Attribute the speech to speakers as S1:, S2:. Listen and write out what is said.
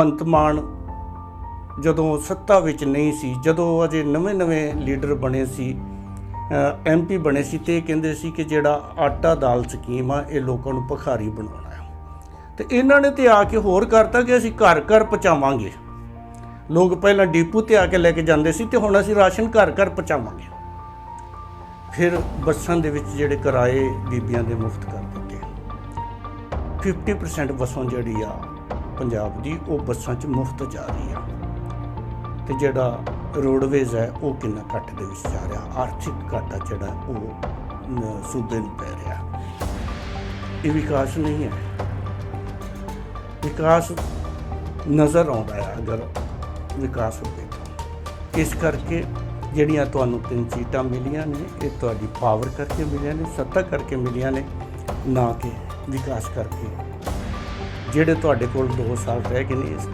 S1: ਭਗਵੰਤ ਮਾਨ ਜਦੋਂ ਸੱਤਾ ਵਿੱਚ ਨਹੀਂ ਸੀ, ਜਦੋਂ ਅਜੇ ਨਵੇਂ-ਨਵੇਂ ਲੀਡਰ ਬਣੇ ਸੀ ਐਮਪੀ ਬਣੇ ਸੀ ਤੇ ਇਹ ਕਹਿੰਦੇ ਸੀ ਕਿ ਜਿਹੜਾ ਆਟਾ ਦਾਲ ਸਕੀਮ ਆ, ਇਹ ਲੋਕਾਂ ਨੂੰ ਭਖਾਰੀ ਬਣਾਉਣਾ ਹੈ। ਤੇ ਇਹਨਾਂ ਨੇ ਤੇ ਆ ਕੇ ਹੋਰ ਕਰਤਾ ਕਿ ਅਸੀਂ ਘਰ ਘਰ ਪਹੁੰਚਾਵਾਂਗੇ। ਲੋਕ ਪਹਿਲਾਂ ਡੀਪੂ ਤੇ ਆ ਕੇ ਲੈ ਕੇ ਜਾਂਦੇ ਸੀ ਤੇ ਹੁਣ ਅਸੀਂ ਰਾਸ਼ਨ ਘਰ ਘਰ ਪਹੁੰਚਾਵਾਂਗੇ। ਫਿਰ ਬੱਸਾਂ ਦੇ ਵਿੱਚ ਜਿਹੜੇ ਕਿਰਾਏ ਬੀਬੀਆਂ ਦੇ ਮੁਫਤ ਕਰ ਦਿੱਤੇ। 50% ਬੱਸਾਂ ਜਿਹੜੀ ਆ ਪੰਜਾਬ ਦੀ ਉਹ ਬੱਸਾਂ 'ਚ ਮੁਫਤ ਜਾ ਰਹੀ ਆ। ਤੇ ਜਿਹੜਾ ਰੋਡਵੇਜ਼ ਹੈ, ਉਹ ਕਿੰਨਾ ਘੱਟ ਦੇ ਵਿੱਚ ਜਾ ਰਿਹਾ? ਆਰਥਿਕ ਘਾਟਾ ਜਿਹੜਾ ਉਹ ਸੂਬੇ ਨੂੰ ਪੈ ਰਿਹਾ। ਇਹ ਵਿਕਾਸ ਨਹੀਂ ਹੈ। ਵਿਕਾਸ ਨਜ਼ਰ ਆਉਂਦਾ ਹੈ ਅਗਰ ਵਿਕਾਸ ਹੋਵੇ ਤਾਂ। ਇਸ ਕਰਕੇ ਜਿਹੜੀਆਂ ਤੁਹਾਨੂੰ ਤਿੰਨ ਸੀਟਾਂ ਮਿਲੀਆਂ ਨੇ, ਇਹ ਤੁਹਾਡੀ ਪਾਵਰ ਕਰਕੇ ਮਿਲੀਆਂ ਨੇ, ਸੱਤਾ ਕਰਕੇ ਮਿਲੀਆਂ ਨੇ, ਨਾ ਕਿ ਵਿਕਾਸ ਕਰਕੇ। ਜਿਹੜੇ ਤੁਹਾਡੇ ਕੋਲ 2 ਸਾਲ ਰਹਿ ਗਏ ਨੇ ਇਸ